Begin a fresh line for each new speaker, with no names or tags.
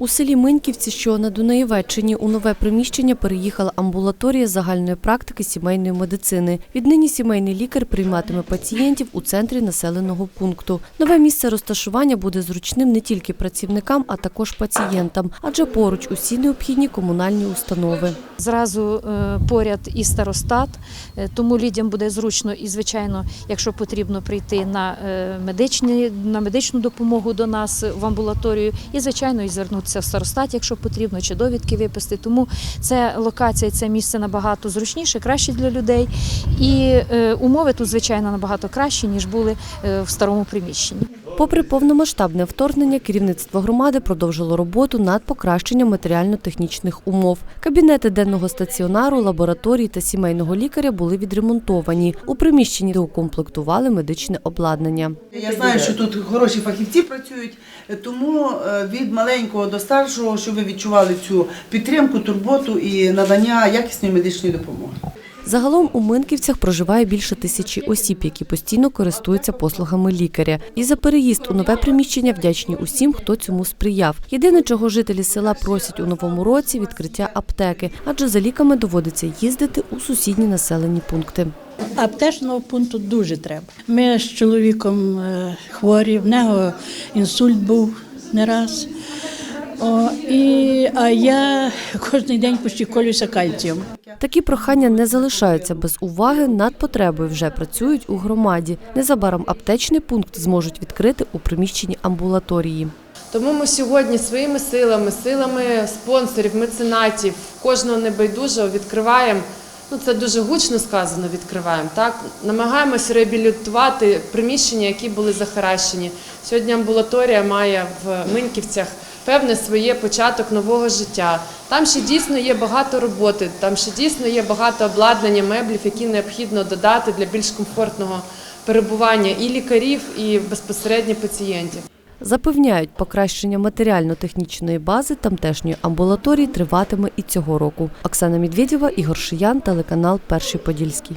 У селі Миньківці, що на Дунаєвеччині, у нове приміщення переїхала амбулаторія загальної практики сімейної медицини. Віднині сімейний лікар прийматиме пацієнтів у центрі населеного пункту. Нове місце розташування буде зручним не тільки працівникам, а також пацієнтам, адже поруч усі необхідні комунальні установи.
Зразу е, поряд і старостат, е, тому людям буде зручно і, звичайно, якщо потрібно прийти на, е, медичні, на медичну допомогу до нас в амбулаторію, і, звичайно, і звернутися в старостат, якщо потрібно, чи довідки виписати. Тому це локація, це місце набагато зручніше, краще для людей. І умови тут, звичайно, набагато кращі, ніж були в старому приміщенні.
Попри повномасштабне вторгнення, керівництво громади продовжило роботу над покращенням матеріально-технічних умов. Кабінети денного стаціонару, лабораторії та сімейного лікаря були відремонтовані. У приміщенні доукомплектували медичне обладнання.
Я знаю, що тут хороші фахівці працюють, тому е, від маленького до старшого, щоб ви відчували цю підтримку, турботу і надання якісної медичної допомоги.
Загалом у Минківцях проживає більше тисячі осіб, які постійно користуються послугами лікаря. І за переїзд у нове приміщення вдячні усім, хто цьому сприяв. Єдине, чого жителі села просять у новому році відкриття аптеки, адже за ліками доводиться їздити у сусідні населені пункти.
Аптечного пункту дуже треба. Ми з чоловіком е, хворі, в нього інсульт був не раз. О, і, а я кожен день почти колюся кальцієм.
Такі прохання не залишаються без уваги. Над потребою вже працюють у громаді. Незабаром аптечний пункт зможуть відкрити у приміщенні амбулаторії.
Тому ми сьогодні своїми силами, силами спонсорів, меценатів, кожного небайдужого відкриваємо. Ну це дуже гучно сказано. Відкриваємо так. Намагаємося реабілітувати приміщення, які були захаращені. Сьогодні амбулаторія має в Миньківцях певне своє початок нового життя. Там ще дійсно є багато роботи, там ще дійсно є багато обладнання, меблів, які необхідно додати для більш комфортного перебування і лікарів, і безпосередньо пацієнтів.
Запевняють, покращення матеріально-технічної бази тамтешньої амбулаторії триватиме і цього року. Оксана Медведєва, Ігор Шиян, телеканал Перший Подільський.